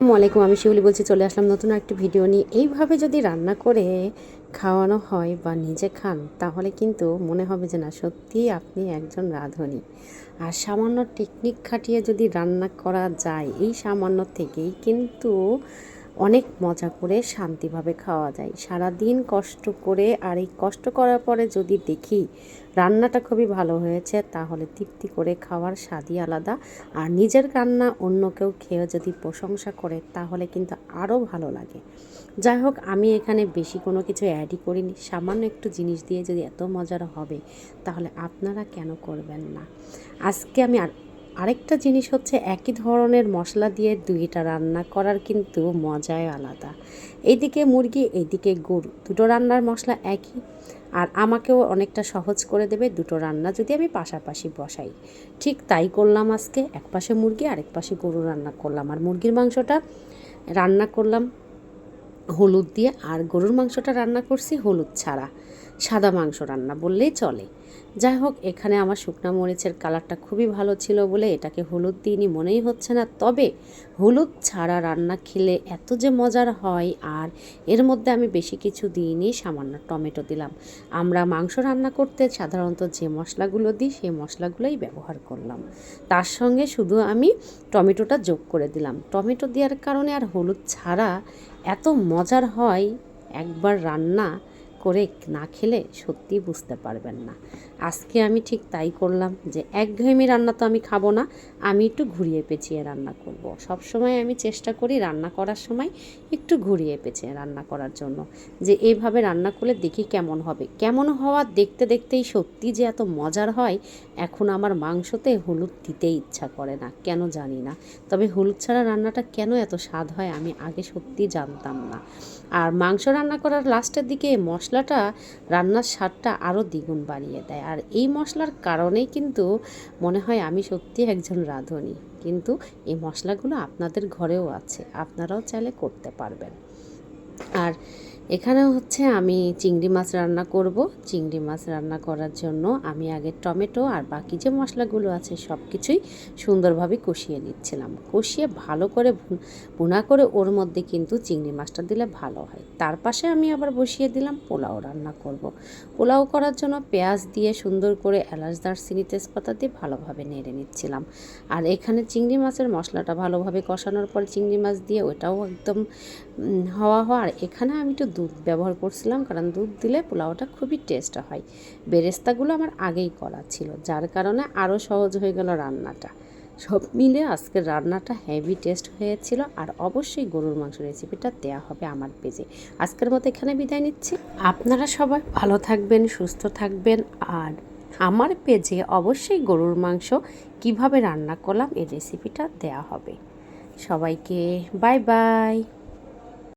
আসসালামু আলাইকুম, আমি শিউলি বলছি, চলে আসলাম নতুন একটি ভিডিও নিয়ে। এইভাবে যদি রান্না করে খাওয়ানো হয় বা নিজে খান, তাহলে কিন্তু মনে হবে যে না, সত্যিই আপনি একজন রাঁধুনি। আর সামান্য টেকনিক খাটিয়ে যদি রান্না করা যায়, এই সামান্য থেকেই কিন্তু অনেক মজা করে শান্তিভাবে খাওয়া যায়। সারা দিন কষ্ট করে আর এই কষ্ট করার পরে যদি দেখি রান্নাটা খুবই ভালো হয়েছে, তাহলে তৃপ্তি করে খাওয়ার স্বাদই আলাদা। আর নিজের রান্না অন্য কেউ খেয়ে যদি প্রশংসা করে, তাহলে কিন্তু আরও ভালো লাগে। যাই হোক, আমি এখানে বেশি কোনো কিছু অ্যাডই করিনি। সামান্য একটু জিনিস দিয়ে যদি এত মজার হবে, তাহলে আপনারা কেন করবেন না? আজকে আমি আর আরেকটা জিনিস হচ্ছে একই ধরনের মশলা দিয়ে দুইটা রান্না করার কিন্তু মজাই আলাদা। এইদিকে মুরগি, এইদিকে গরু, দুটো রান্নার মশলা একই। আর আমাকেও অনেকটা সহজ করে দেবে দুটো রান্না যদি আমি পাশাপাশি বসাই। ঠিক তাই করলাম আজকে। এক পাশে মুরগি, আরেক পাশে গরু রান্না করলাম। আর মুরগির মাংসটা রান্না করলাম হলুদ দিয়ে। আর গরুর মাংসটা রান্না করছি হলুদ ছাড়া। সাদা মাংস রান্না বললেই চলে। যাই হোক এখানে আমার শুকনা মরিচের কালারটা খুবই ভালো ছিল বলে এটাকে হলুদ দিইনি, মনেই হচ্ছে না। তবে হলুদ ছাড়া রান্না খেলে এত যে মজার হয়, আর এর মধ্যে আমি বেশি কিছু দিইনি, সামান্য টমেটো দিলাম। আমরা মাংস রান্না করতে সাধারণত যে মশলাগুলো দিই, সেই মশলাগুলোই ব্যবহার করলাম। তার সঙ্গে শুধু আমি টমেটোটা যোগ করে দিলাম। টমেটো দেওয়ার কারণে আর হলুদ ছাড়া এত মজার হয়, একবার রান্না করে না খেলে সত্যি বুঝতে পারবেন না। আজকে আমি ঠিক তাই করলাম যে একঘেয়েমি রান্না তো আমি খাব না, আমি একটু ঘুরিয়ে পেঁচিয়ে রান্না করব। সব সময় আমি চেষ্টা করি রান্না করার সময় একটু ঘুরিয়ে পেঁচিয়ে রান্না করার জন্য। যে এইভাবে রান্না করলে দেখি কেমন হবে। কেমন হওয়া দেখতে দেখতেই সত্যি যে এত মজার হয়, এখন আমার মাংসতে হলুদ দিতে ইচ্ছা করে না, কেন জানি না। তবে হলুদ ছাড়া রান্নাটা কেন এত স্বাদ হয় আমি আগে সত্যি জানতাম না। আর মাংস রান্না করার লাস্টের দিকে মশলাটা রান্নার স্বাদটা আরও দ্বিগুণ বাড়িয়ে দেয়। আর এই মশলার কারণেই কিন্তু মনে হয় আমি সত্যি একজন রাঁধুনি। কিন্তু এই মশলাগুলো আপনাদের ঘরেও আছে, আপনারাও চাইলে করতে পারবেন। আর এখানে হচ্ছে আমি চিংড়ি মাছ রান্না করব। চিংড়ি মাছ রান্না করার জন্য আমি আগে টমেটো আর বাকি যে মশলাগুলো আছে সব কিছুই সুন্দরভাবে কষিয়ে নিচ্ছিলাম। কষিয়ে ভালো করে ভুনা করে ওর মধ্যে কিন্তু চিংড়ি মাছটা দিলে ভালো হয়। তার পাশে আমি আবার বসিয়ে দিলাম পোলাও রান্না করব। পোলাও করার জন্য পেঁয়াজ দিয়ে সুন্দর করে এলাচ, দারচিনি, তেজপাতা দিয়ে ভালোভাবে নেড়ে নিচ্ছিলাম। আর এখানে চিংড়ি মাছের মশলাটা ভালোভাবে কষানোর পর চিংড়ি মাছ দিয়ে ওটাও একদম হওয়া হওয়া আর এখানে আমি একটু দুধ ব্যবহার করছিলাম, কারণ দুধ দিলে পোলাওটা খুবই টেস্ট হয়। বেরেস্তাগুলো আমার আগেই করা ছিল, যার কারণে আরও সহজ হয়ে গেল রান্নাটা। সব মিলে আজকের রান্নাটা হেভি টেস্ট হয়েছিল, আর অবশ্যই গরুর মাংস রেসিপিটা দেয়া হবে আমার পেজে আজকের মতো এখানে বিদায় নিচ্ছি। আপনারা সবাই ভালো থাকবেন, সুস্থ থাকবেন, আর আমার পেজে অবশ্যই গরুর মাংস কীভাবে রান্না করলাম, এই রেসিপিটা দেয়া হবে। সবাইকে বাই বাই